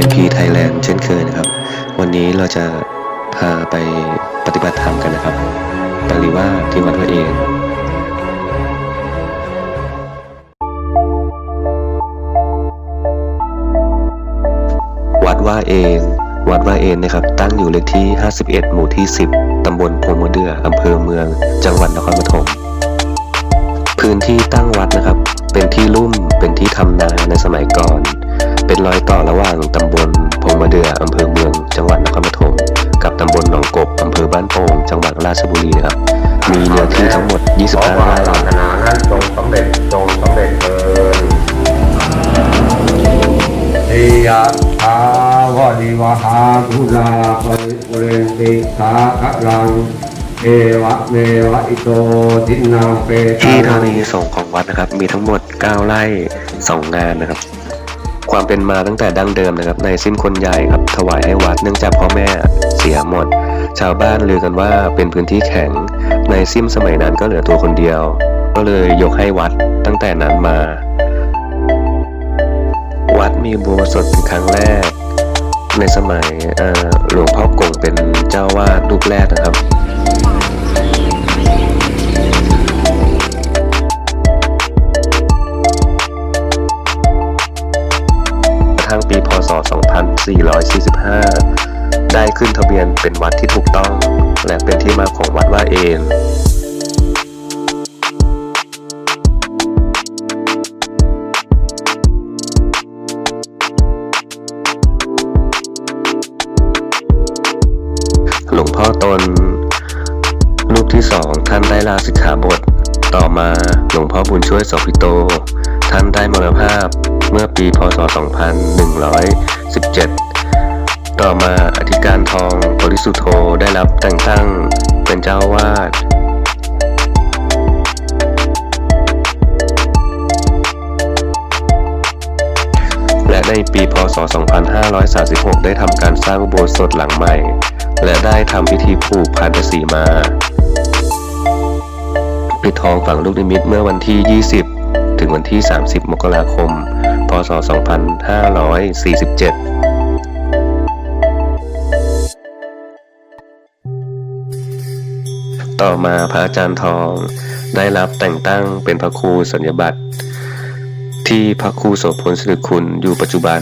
KNP Thailand เช่นเคยนะครับ วันนี้เราจะพาไปปฏิบัติธรรมกันนะครับปริว่าที่วัดพระเองวัดว่าเอง วัดว่าเองนะครับ ตั้งอยู่เลขที่ 51 หมู่ที่ 10 ตำบลโพมเดืออำเภอเมือง จังหวัดนครปฐมพื้นที่ตั้งวัดนะครับ เป็นที่ลุ่ม เป็นที่ทำนาในสมัยก่อน เป็นรอยต่อระหว่างตำบลพงมะเดืออำเภอเมือง จังหวัดนครปฐมกับตำบลหนองกบอำเภอบ้านโป่งจังหวัดราชบุรีนะครับ มีเนื้อที่ทั้งหมดขอ25ความไร่ปรารถนานั้นจงสำเร็จจงสำเร็จเถิดทิยะทาวะดิวหาภูลาภริเรนติสาคะลังเอวะเมวะอิโตทินังเปที่ธานีสงของวัดนะครับ มีทั้งหมด 9 ไร่ 2 งานนะครับ ความเป็นมาตั้งแต่ดั้งเดิมนะครับในสิ้นคนใหญ่ครับถวายให้วัดเนื่องจากพ่อแม่เสียหมด ชาวบ้านลือกันว่าเป็นพื้นที่แข็ง ในสิ้นสมัยนั้นก็เหลือตัวคนเดียว ก็เลยยกให้วัดตั้งแต่นั้นมา วัดมีบัวสดเป็นครั้งแรก ในสมัยหลวงพ่อกงเป็นเจ้าวาดรูปแรกนะครับ 2445 ได้ขึ้นทะเบียนเป็นวัดที่ถูกต้อง และเป็นที่มาของวัดว่าเอนหลวงพ่อตน รูปที่สองท่านได้ลาสิกขาบท ต่อมาหลวงพ่อบุญช่วยสภิโต ท่านได้มรณภาพ เมื่อปีพศ 2117 ต่อมาอธิการทองบริสุทโธได้รับแต่งตั้งเป็นเจ้าวาดและในปีพศ 2536 ได้ทำการสร้างอุโบสถหลังใหม่ และได้ทำพิธีผูกพันธสีมา ปิดทองฝังลูกนิมิตเมื่อวันที่ 20 ถึงวันที่ 30 มกราคม ศ 2547ต่อมาพระอาจารย์ทองได้รับแต่งตั้งเป็นพระครูสัญญบัตรที่พระครูโสพลสิริคุณอยู่ปัจจุบัน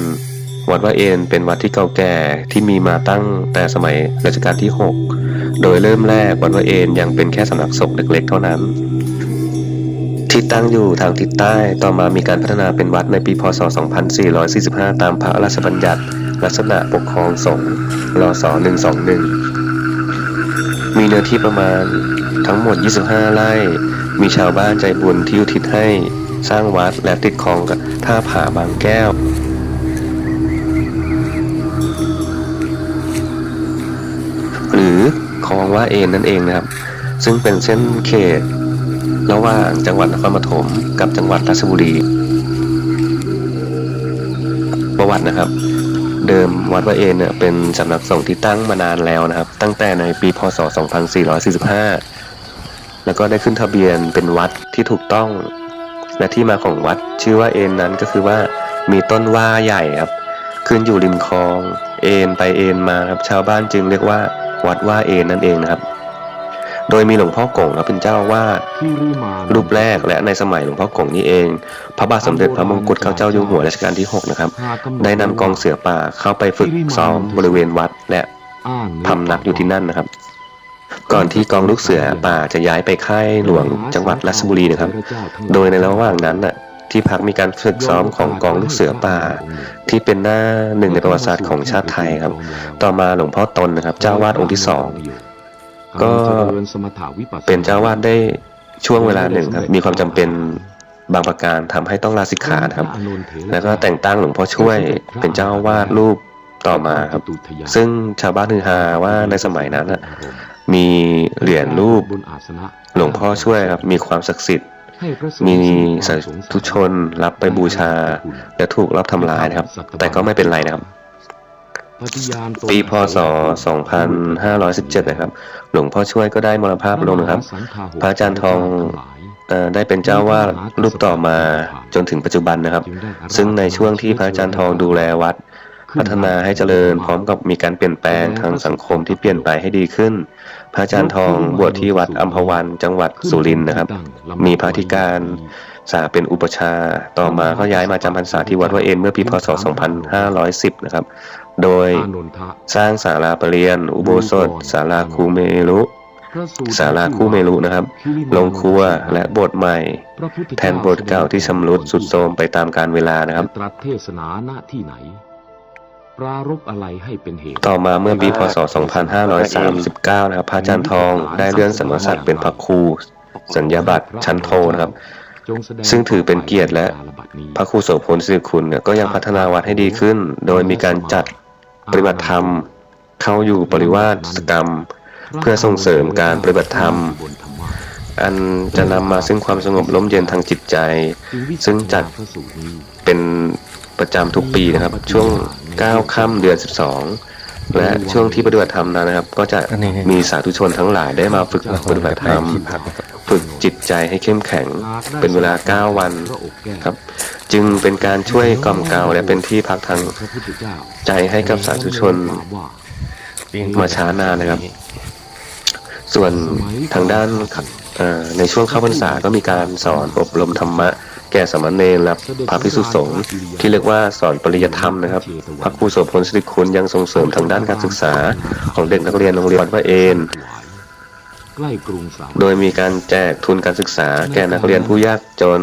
วัดว่าเอนเป็นวัดที่เก่าแก่ที่มีมาตั้งแต่สมัยรัชกาลที่ 6 โดยเริ่มแรกวัดว่าเอนยังเป็นแค่สำนักสงฆ์เล็กๆเท่านั้น ที่ตั้งอยู่ทางทิศใต้ ต่อมามีการพัฒนาเป็นวัดในปีพศ 2445 ตามพระราชบัญญัติ ลักษณะปกครองสงฆ์รศ121 มีเนื้อที่ประมาณทั้งหมด 25 ไร่ มีชาวบ้านใจบุญที่อุทิศให้สร้างวัดและติดคลองกับท่าผาบางแก้วหรือคลองว่าเอนนั่นเองนะครับ ซึ่งเป็นเส้นเขต ระหว่างจังหวัดนครปฐมกับจังหวัดราชบุรี ประวัตินะครับ เดิมวัดว่าเอนเนี่ยเป็นสำนักสงฆ์ที่ตั้งมานานแล้วนะครับ ตั้งแต่ในปีพศ 2445 แล้วก็ได้ขึ้นทะเบียนเป็นวัดที่ถูกต้อง และที่มาของวัดชื่อว่าเอนนั้นก็คือว่ามีต้นว่าใหญ่ครับ ขึ้นอยู่ริมคลอง เอนไปเอนมาครับชาวบ้านจึงเรียกว่าวัดว่าเอนนั่นเองนะครับ โดยมีหลวงพ่อกงครับเป็นเจ้าอาวาดที่ริมานรูปแรกและในสมัยหลวงพ่อกงนี้เอง พระบาทสมเด็จพระมงกุฎเกล้าเจ้าอยู่หัวรัชกาลที่6นะครับหากำหได้นำกองเสือป่าเข้าไปฝึกซ้อมบริเวณวัดและอ้างพำนักอยู่ที่นั่นนะครับ ก่อนที่กองลูกเสือป่าจะย้ายไปค่ายหลวงจังหวัดราชบุรีนะครับ โดยในระหว่างนั้นน่ะที่พักมีการฝึกซ้อมของกองลูกเสือป่า ที่เป็นหน้าหนึ่งในประวัติศาสตร์ของชาติไทยครับ ต่อมาหลวงพ่อตนนะครับ เจ้าวาดองค์ที่สอง ก็เป็นเจ้าวาดได้ช่วงเวลาหนึ่งครับ มีความจำเป็นบางประการทำให้ต้องลาสิกขานะครับ แล้วก็แต่งตั้งหลวงพ่อช่วยเป็นเจ้าอาวาดรูปต่อมาครับ ซึ่งชาวบ้านฮือฮาว่าในสมัยนั้นน่ะมีเหรียญรูปบนอาสนะหลวงพ่อช่วยครับ มีความศักดิ์สิทธิ์ให้พระสงฆ์มีทรสางธุชนรับไปบูชา และถูกรับทำร้ายนะครับ แต่ก็ไม่เป็นไรนะครับ ปฏิญาณตนปีพศ 2517 นะครับ หลวงพ่อช่วยก็ได้มรณภาพลงนะครับ พระอาจารย์ทองเอ่อได้เป็นเจ้าวาดรูปต่อมาจนถึงปัจจุบันนะครับ ซึ่งในช่วงที่พระอาจารย์ทองดูแลวัด พัฒนาให้เจริญพร้อมกับมีการเปลี่ยนแปลงทางสังคมที่เปลี่ยนไปให้ดีขึ้น พระอาจารย์ทองบวชที่วัดอัมพวันจังหวัดสุรินทร์นะครับ มีพระธิการสาเป็นอุปชฌาย์ต่อมาก็ย้ายมาจำพรรษาที่วัดวระเอ็นเมื่อปีพศ 2510 นะครับ โดยอานนทะสร้างศาลาประเรียน อุโบสถศาลาคูเมรุพระสูตรศาลาคู่เมรุนะครับ ลงครัวและโบสถ์ใหม่พระพุทธแทนโบสถ์เก่าที่ชำรุดสุดโทรมไปตามกาลเวลานะครับตรัสเทศนาณที่ไหน ปรารบอะไรให้เป็นเหตุ ต่อมาเมื่อปีพศ 2539 นะครับพระอาจารย์ทองได้เลื่อนสมณศักดิ์เป็นพระครู สัญญาบัตรชั้นโทนะครับจงแสดงซึ่งถือเป็นเกียรติและกาลบัดนี้พระครูโสพลสิริคุณเนี่ยก็ยังพัฒนาวัดให้ดีขึ้น โดยมีการจัดปฏิบัติธรรม เข้าอยู่ปริวาสกรรม เพื่อส่งเสริมการปฏิบัติธรรมบนธรรมะอันจะนำมาซึ่งความสงบร่มเย็นทางจิตใจ ซึ่งจัดพระสูตรนี้เป็นประจำทุกปีนะครับ ช่วง 9ค่ำเดือน 12 และช่วงที่ปฏิบัติธรรมนั้นนะครับ ก็จะมีสาธุชนทั้งหลายได้มาฝึกปฏิบัติธรรมฝึกจิตใจให้เข้มแข็งเป็นเวลา 9 วันพระอกแก้วครับ จึงเป็นการช่วยกล่อมเกลาและเป็นที่พักทางพระพุทธเจ้าใจให้กับสาธุชนว่ามาช้านานนะครับ ส่วนทางด้านเอ่อในช่วงเข้าพรรษาก็มีการสอนอบรมธรรมะ แก่สามเณรและพระภิกษุสงฆ์ที่เรียกว่าสอนปริยธรรมนะครับ พระครูโสพลสิริคุณยังส่งเสริมทางด้านการศึกษา ของเด็กนักเรียนโรงเรียนวัดพระเอนโดยมีการแจกทุนการศึกษาแก่นักเรียนผู้ยากจน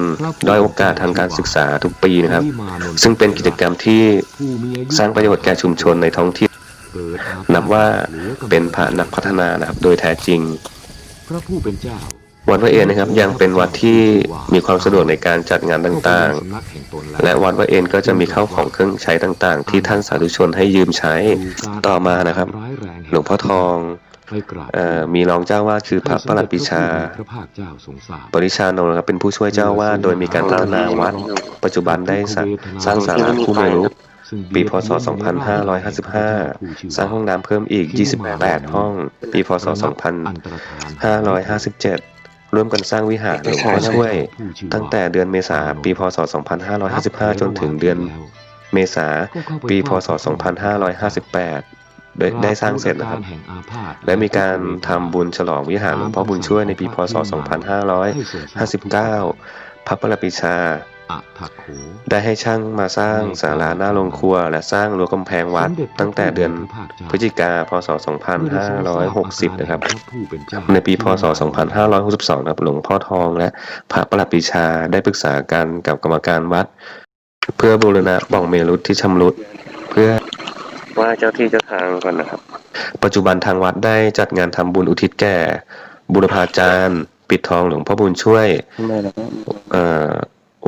ด้อยโอกาสทางการศึกษาทุกปีนะครับ ซึ่งเป็นกิจกรรมที่สร้างประโยชน์แก่ชุมชนในท้องที่นับว่าเป็นพระนักพัฒนานะครับโดยแท้จริง พระผู้เป็นเจ้า วัดพระเอนนะครับยังเป็นวัดที่มีความสะดวกในการจัดงานต่างแห่งตนๆและวัดพระเอนก็จะมีเข้าวของเครื่องใช้ต่างๆ ที่ท่านสาธุชนให้ยืมใช้ต่อมานะครับ หลวงพ่อทองออมีรองเจ้าวาดคือพระประหลัดปิชา ปริชาโนนะครับเป็นผู้ช่วยเจ้าวาดโดยมีการพัฒนาวัด ปัจจุบันได้สร้างสร้างศาลาคู่เมรุซึ่งปีพศ 2555 สร้างห้องน้ำเพิ่มอีก 28 ห้อง ปีพศอันตรธาน2557 ร่วมกันสร้างวิหารหลวงพ่อช่วย ตั้งแต่เดือนเมษาปีพศ 2555 จนถึงเดือนเมษาปีพศ 2558 ได้ได้สร้างเสร็จนะครับ และมีการทำบุญฉลองวิหารหลวงพ่อบุญช่วยในปีพศ 2559 พระประปิชาอะทักโข ได้ให้ช่างมาสร้างศาลาหน้าโรงครัว และสร้างรั้วกำแพงวัดตั้งแต่เดือนพฤศจิกาพศ 2560 นะครับ ในปีพศ 2562นะครับหลวงพ่อทองและพระประหลัดปีชาได้ปรึกษากันกับกรรมการวัด เพื่อบูรณะปล่องเมรุที่ชำรุด เพื่อไหว่าเจ้าที่เจ้าทางก่อนนะครับ ปัจจุบันทางวัดได้จัดงานทำบุญอุทิศแก่ บุรพาจารย์ ปิดทองหลวงพ่อบุญช่วยเอ่อ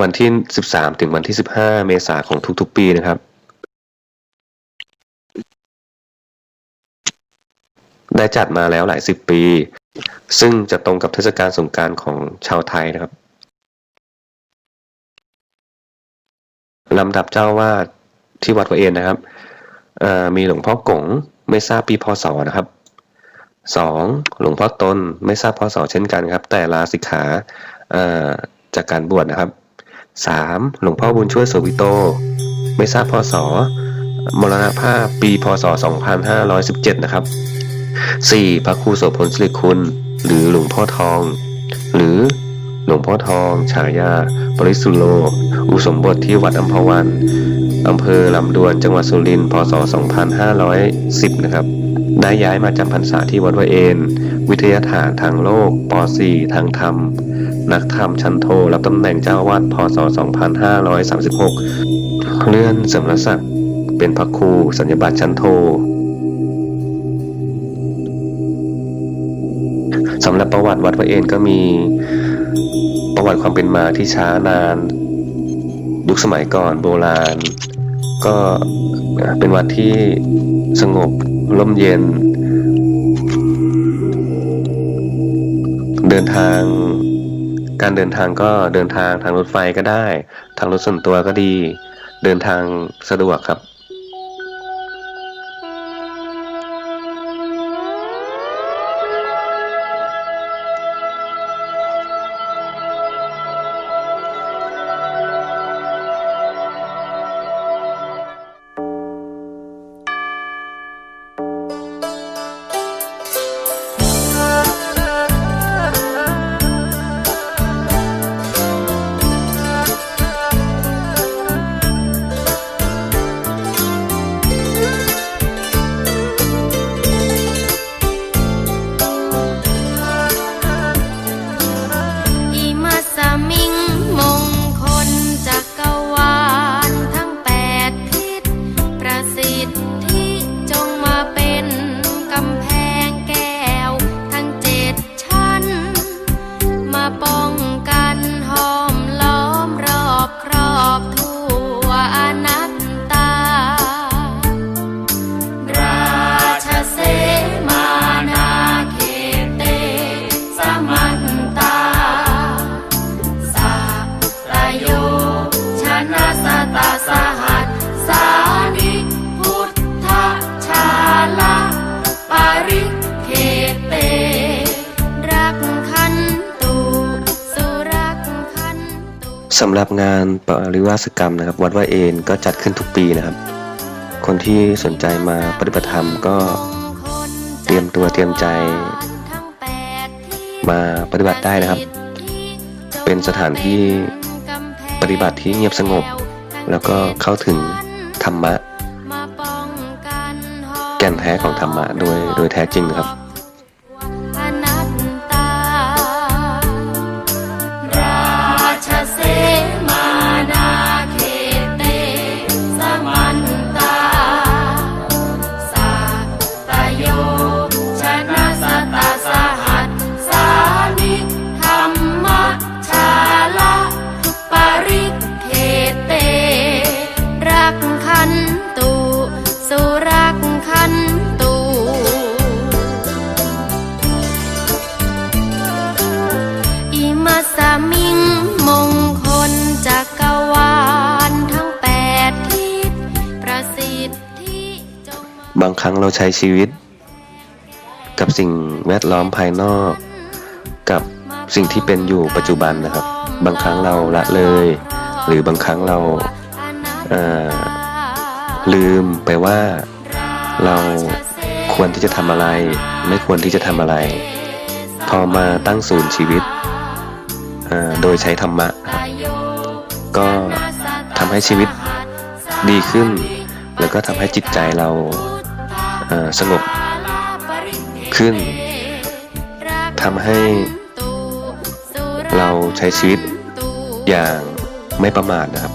วันที่ 13 ถึงวันที่ 15 เมษาของทุกๆ ปีนะครับ ได้จัดมาแล้วหลายสิบปี ซึ่งจะตรงกับเทศกาลสงการของชาวไทยนะครับลำดับเจ้าวาดที่วัดพระเอนนะครับมีหลวงพ่อกงไม่ทราบปีพศนะครับสองหลวงพ่อตนไม่ทราบพศเช่นกันครับ แต่ลาสิกขาจากการบวชนะครับ สามหลวงพ่อบุญช่วยโสวิโต ไม่ทราบพศ มรณภาพปีพศ 2517 นะครับ 4. พระครูโสพลสิริคุณ หรือหลวงพ่อทอง หรือหลวงพ่อทอง ฉายา ปริสุโล อุสมบทที่วัดอัมพวันอำเภอลำดวนจังหวัดสุรินทร์พศ 2510 นะครับ ได้ย้ายมาจำพรรษาที่วัดวเอน วิทยาฐานทางโลกป .4 ทางธรรม นักธรรมชันโทรับตำแหน่งเจ้าวาดพศ 2536 เลื่อนสมณศักดิ์เป็นพระครูสัญญบัตรชันโทสำหรับประวัติวัดพระเอ็นก็มีประวัติความเป็นมาที่ช้านานยุคสมัยก่อนโบราณ ก็เป็นวัดที่สงบร่มเย็น เดินทาง การเดินทางก็เดินทางทางรถไฟก็ได้ ทางรถส่วนตัวก็ดี เดินทางสะดวกครับ สำหรับงานปริวาสกรรมนะครับ วัดว่าเอนก็จัดขึ้นทุกปีนะครับ คนที่สนใจมาปฏิบัติธรรมก็เตรียมตัวเตรียมใจ มาปฏิบัติได้นะครับ เป็นสถานที่ปฏิบัติที่เงียบสงบ แล้วก็เข้าถึงธรรมะ แก่นแท้ของธรรมะโดยโดยแท้จริงนะครับ นตุสุรักขันตุอิมัสสมิงมงคลจักรวาลทั้งแปดทิศประสิทธิจงบางครั้งเราใช้ชีวิต กับสิ่งแวดล้อมภายนอก กับสิ่งที่เป็นอยู่ปัจจุบันนะครับ บางครั้งเราละเลย หรือบางครั้งเรา เอ่อ ลืมไปว่า เราควรที่จะทำอะไร ไม่ควรที่จะทำอะไร พอมาตั้งศูนย์ชีวิตอ่อโดยใช้ธรรมะ ก็ทำให้ชีวิตดีขึ้น แล้วก็ทำให้จิตใจเราสงบขึ้นทำให้เราใช้ชีวิตอย่างไม่ประมาทนะครับ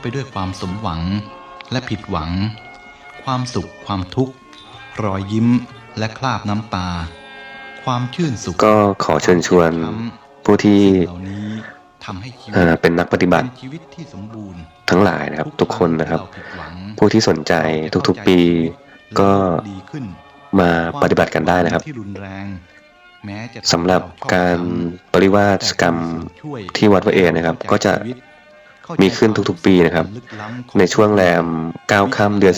ไปด้วยความสมหวังและผิดหวัง ความสุขความทุกข์ รอยยิ้มและคราบน้ำตา ความชื่นสุขก็ขอเชิญชวนผู้ที่สิ่งเหล่านี้ทำให้ชีวิตเอ่อเป็นนักปฏิบัติเป็นชีวิตที่สมบูรณ์ทั้งหลายนะครับ ทุกคนนะครับที่เาผิดหวังผู้ที่สนใจทุกๆปีก็ดีขึ้นมาปฏิบัติกันได้นะครับที่รุนแรงแม้จะสำหรับการปริวาสกรรมที่วัดพระเอกนะครับ ก็จะ มีขึ้นทุกๆปีนะครับ ในช่วงแรม9ค่ำเดือน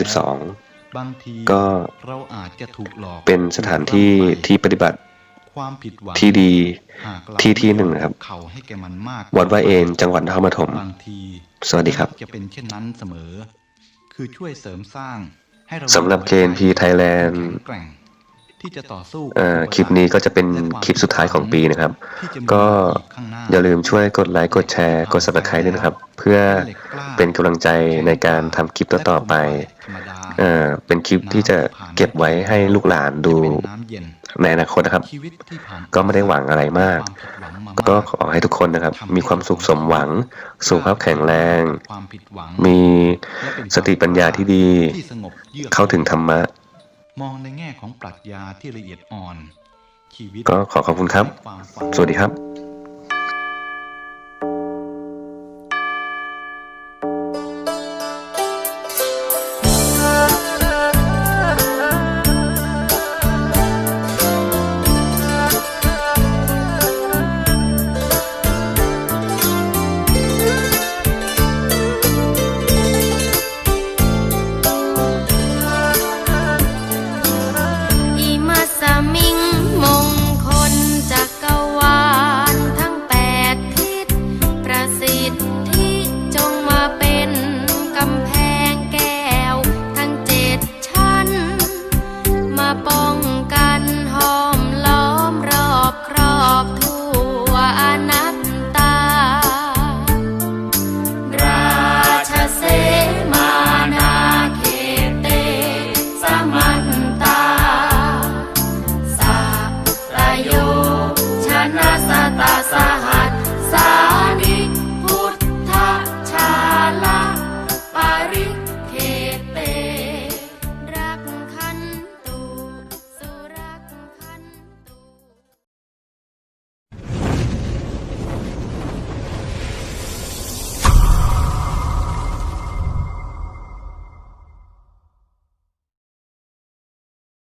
บางทีก็เราอาจจะถูกหลอก12เป็นสถานที่ที่ปฏิบัติความผิดหวังที่ดีหากเราที่ที่หนึ่งนะครับเขาให้แกมันมากวัดว่าเอนจังหวัดนครปฐมบางทีสวัสดีครับจะเป็นเช่นนั้นเสมอ คือช่วยเสริมสร้างให้เราสำหรับ JNP Thailand แข็งแกร่ง ที่จะต่อสู้กับเอ่อคลิปนี้ก็จะเป็นคลิปสุดท้ายของปีนะครับที่จะมีก็อีข้างหน้าอย่าลืมช่วยกดไลค์กดแชร์กด subscribe ด้วยนะครับ เพื่อเป็นกำลังใจในการทำคลิปต่อๆไปธรรมดาเอ่อเป็นคลิปที่จะเก็บไว้ให้ลูกหลานดูเป็นน้ำเย็นในอนาคตนะครับชีวิตที่ผ่านก็ไม่ได้หวังอะไรมากความผิดหวังมาก็ขอให้ทุกคนนะครับ มีความสุขสมหวัง สุขภาพแข็งแรงความผิดหวังมีและเป็นสติปัญญาที่ดีที่สงบเยือกเข้าถึงธรรมะ มองในแง่ของปรัชญาที่ละเอียดอ่อน ชีวิตก็ขอขอบคุณครับความฝันสวัสดีครับ